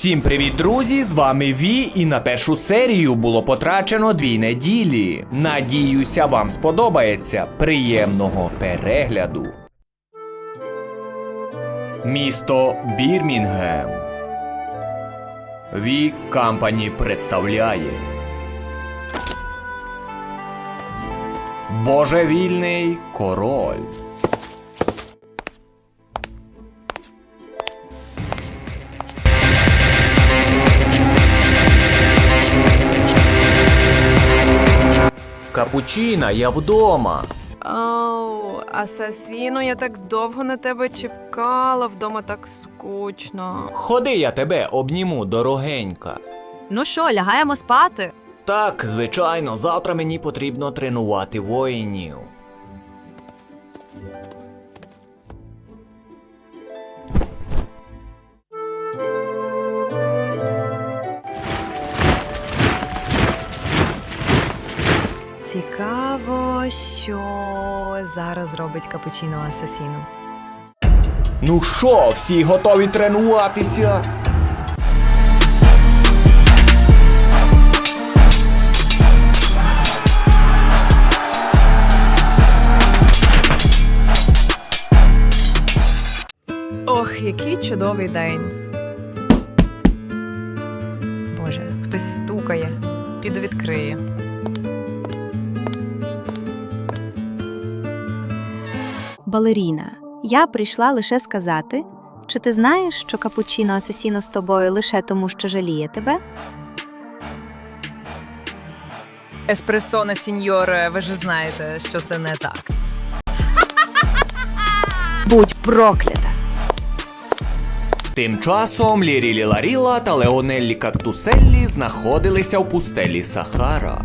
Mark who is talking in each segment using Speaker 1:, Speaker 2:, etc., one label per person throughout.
Speaker 1: Всім привіт, друзі! З вами Ві, і на першу серію було потрачено дві неділі. Надіюся, вам сподобається. Приємного перегляду. Місто Бірмінгем. Ві Кампані представляє. Божевільний король. Капучина, я вдома.
Speaker 2: Оу, асасіно, я так довго на тебе чекала, вдома так скучно.
Speaker 1: Ходи, я тебе обніму, дорогенька.
Speaker 2: Ну що, лягаємо спати?
Speaker 1: Так, звичайно, завтра мені потрібно тренувати воїнів.
Speaker 2: Цікаво, що зараз робить капучино асасіно.
Speaker 1: Ну що, всі готові тренуватися?
Speaker 2: Ох, який чудовий день. Боже, хтось стукає. Піду відкриє.
Speaker 3: Балеріна, я прийшла лише сказати, чи ти знаєш, що капучино асасіно з тобою лише тому, що жаліє тебе?
Speaker 2: Еспресоне, сіньоре, ви ж знаєте, що це не так.
Speaker 3: Будь проклята!
Speaker 1: Тим часом Лірілі Ларіла та Леонеллі Кактуселлі знаходилися в пустелі Сахара.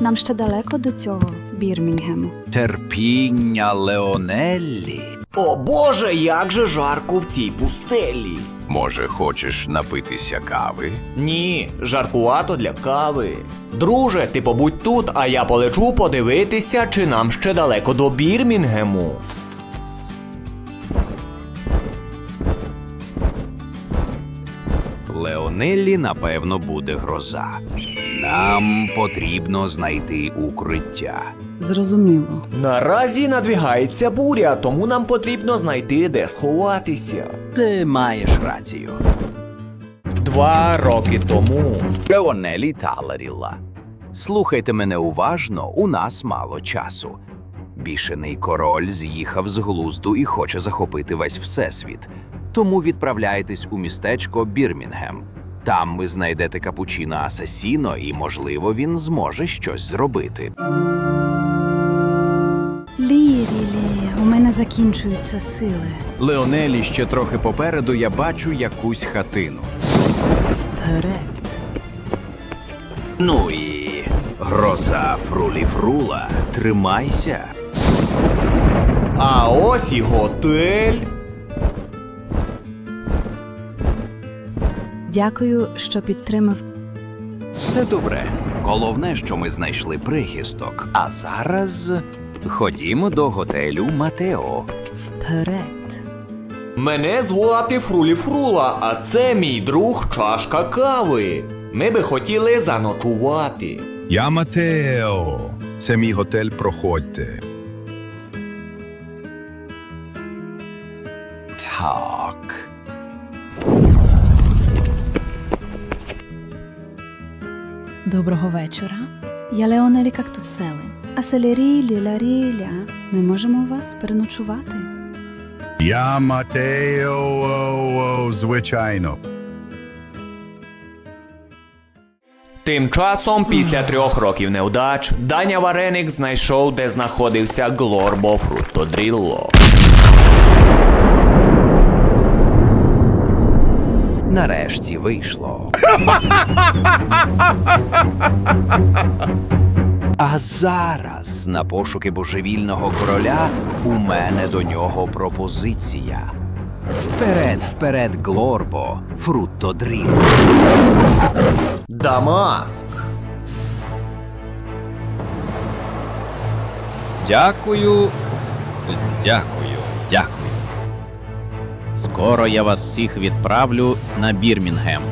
Speaker 4: Нам ще далеко до цього Бірмінгему.
Speaker 5: Терпіння Леонеллі.
Speaker 1: О боже, як же жарко в цій пустелі.
Speaker 5: Може, хочеш напитися кави?
Speaker 1: Ні, жаркувато для кави. Друже, ти побудь тут, а я полечу подивитися, чи нам ще далеко до Бірмінгему.
Speaker 5: Леонеллі, напевно, буде гроза. Нам потрібно знайти укриття.
Speaker 4: Зрозуміло.
Speaker 1: Наразі надвігається буря, тому нам потрібно знайти, де сховатися.
Speaker 5: Ти маєш рацію.
Speaker 1: Два роки тому.
Speaker 5: Леонелі та Ларіла. Слухайте мене уважно, у нас мало часу. Бішений король з'їхав з глузду і хоче захопити весь всесвіт. Тому відправляйтесь у містечко Бірмінгем. Там ви знайдете капучино Асасіно, і, можливо, він зможе щось зробити.
Speaker 4: Лірілі, у мене закінчуються сили.
Speaker 6: Леонелі ще трохи попереду я бачу якусь хатину.
Speaker 4: Вперед.
Speaker 5: Ну і гроза Фрулі Фрула, тримайся.
Speaker 1: А ось і готель.
Speaker 4: Дякую, що підтримав.
Speaker 5: Все добре. Головне, що ми знайшли прихисток. А зараз ходімо до готелю Матео.
Speaker 4: Вперед.
Speaker 1: Мене звати Фрулі Фрула, а це мій друг чашка кави. Ми би хотіли заночувати.
Speaker 7: Я Матео. Це мій готель проходьте.
Speaker 5: Так.
Speaker 4: Доброго вечора. Я Леонелі Кактусели. А селерілі, ларіля. Ми можемо у вас переночувати.
Speaker 7: Я Матео, о, о, звичайно.
Speaker 1: Тим часом, після трьох років невдач, Даня Вареник знайшов, де знаходився Глорбо Фруттодрілло.
Speaker 5: Нарешті вийшло. А зараз на пошуки божевільного короля у мене до нього пропозиція. Вперед, вперед, Глорбо, Фруттодріл.
Speaker 1: Дамаск.
Speaker 6: Дякую. Дякую, дякую.
Speaker 8: Скоро я вас всіх відправлю на Бірмінгем.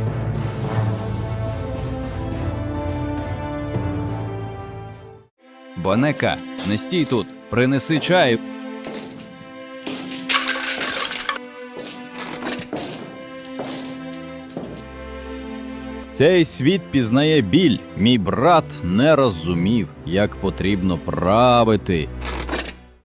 Speaker 5: Банека, не стій тут, принеси чаю. Цей світ пізнає біль. Мій брат не розумів, як потрібно правити.